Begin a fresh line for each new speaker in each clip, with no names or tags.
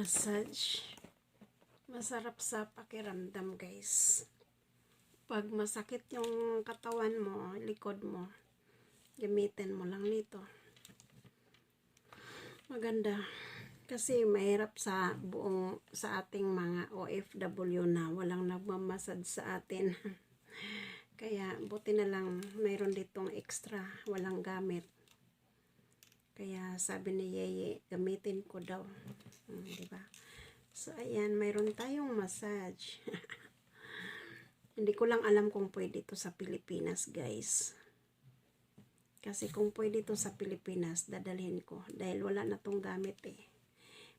massage. Masarap sa pakiramdam, guys. Pag masakit yung katawan mo, likod mo, gamitin mo lang nito. Maganda. Kasi mahirap sa buong, sa ating mga OFW na walang nagmamasad sa atin. Kaya buti na lang mayroon ditong extra, walang gamit. Kaya sabi ni Yeye, gamitin ko daw. Hmm, ba? So, ayan, mayroon tayong massage. Hindi ko lang alam kung pwede ito sa Pilipinas, guys. Kasi kung pwede ito sa Pilipinas, dadalhin ko. Dahil wala na tong gamit eh.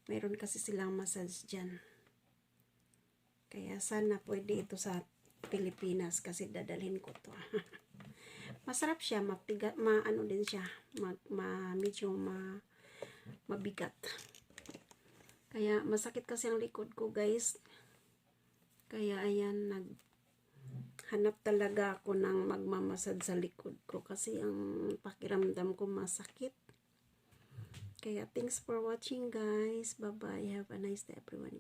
Mayroon kasi silang massage dyan. Kaya sana pwede ito sa Pilipinas kasi dadalhin ko to. Masarap siya, mapiga, ma ano din siya, mag, ma, medyo ma, mabigat. Kaya masakit kasi ang likod ko guys. Kaya ayan, nag, hanap talaga ako ng magmamasad sa likod ko kasi ang pakiramdam ko masakit. Kaya thanks for watching guys. Bye-bye. Have a nice day everyone.